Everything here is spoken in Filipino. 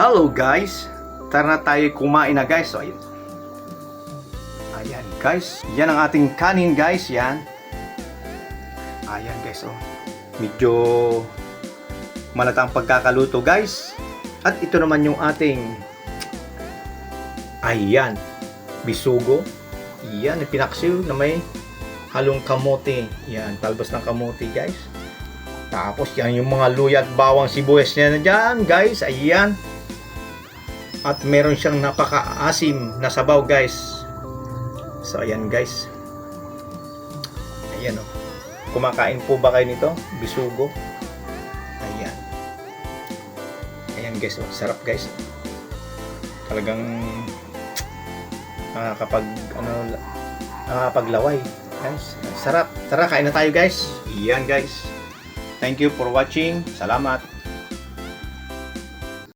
Hello guys! Tara na tayo kumain na guys. So, ayun. Ayan guys. Yan ang ating kanin guys. Yan. Ayan guys. Oh. Medyo malatang pagkakaluto guys. At ito naman yung ating Ayan. Bisugo. Yan. Pinaksiw na may halong kamote. Yan. Talbos ng kamote guys. Tapos yan yung mga luya at bawang sibuyas niya na dyan guys. Ayan. At meron siyang napaka-asim na sabaw guys. So ayan guys. Ayan o. Kumakain po ba kayo nito? Bisugo. Ayan. Ayan guys. Oh. Sarap guys. Talagang nakakapag ano nakakapaglaway. Guys, sarap. Tara, kain na tayo guys. Ayan guys. Thank you for watching. Salamat.